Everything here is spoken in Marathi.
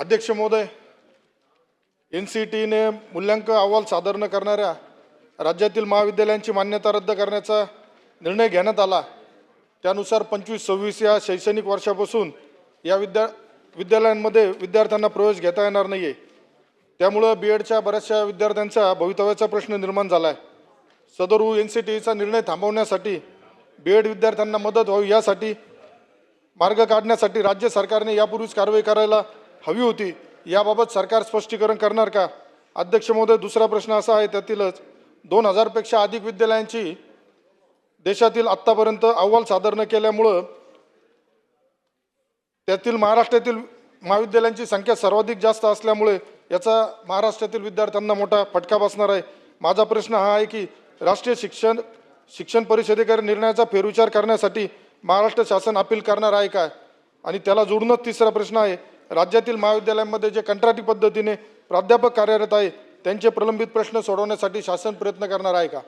अध्यक्ष महोदय एन सी टीने मूल्यांकन अहवाल सादर न करणाऱ्या राज्यातील महाविद्यालयांची मान्यता रद्द करण्याचा निर्णय घेण्यात आला. त्यानुसार पंचवीस सव्वीस या शैक्षणिक वर्षापासून या विद्या विद्यालयांमध्ये विद्यार्थ्यांना प्रवेश घेता येणार नाही आहे त्यामुळं बी एडच्या बऱ्याचशा विद्यार्थ्यांचा भवितव्याचा प्रश्न निर्माण झाला आहे सदरू एन सी टीचा निर्णय थांबवण्यासाठी बी एड विद्यार्थ्यांना मदत व्हावी यासाठी मार्ग काढण्यासाठी राज्य सरकारने यापूर्वीच कारवाई करायला हवी होती. याबाबत सरकार स्पष्टीकरण करणार का? अध्यक्ष महोदय दुसरा प्रश्न असा आहे त्यातीलच. दोन हजारपेक्षा अधिक विद्यालयांची देशातील आत्तापर्यंत अहवाल सादर न केल्यामुळं त्यातील महाराष्ट्रातील महाविद्यालयांची संख्या सर्वाधिक जास्त असल्यामुळे याचा महाराष्ट्रातील विद्यार्थ्यांना मोठा फटका बसणार आहे. माझा प्रश्न हा आहे की राष्ट्रीय शिक्षण शिक्षण परिषदेकडे निर्णयाचा फेरविचार करण्यासाठी महाराष्ट्र शासन अपील करणार आहे का? आणि त्याला जोडूनच तिसरा प्रश्न आहे. राज्यातील महाविद्यालयांमध्ये जे कंत्राटी पद्धतीने प्राध्यापक कार्यरत आहे त्यांचे प्रलंबित प्रश्न सोडवण्यासाठी शासन प्रयत्न करणार आहे का?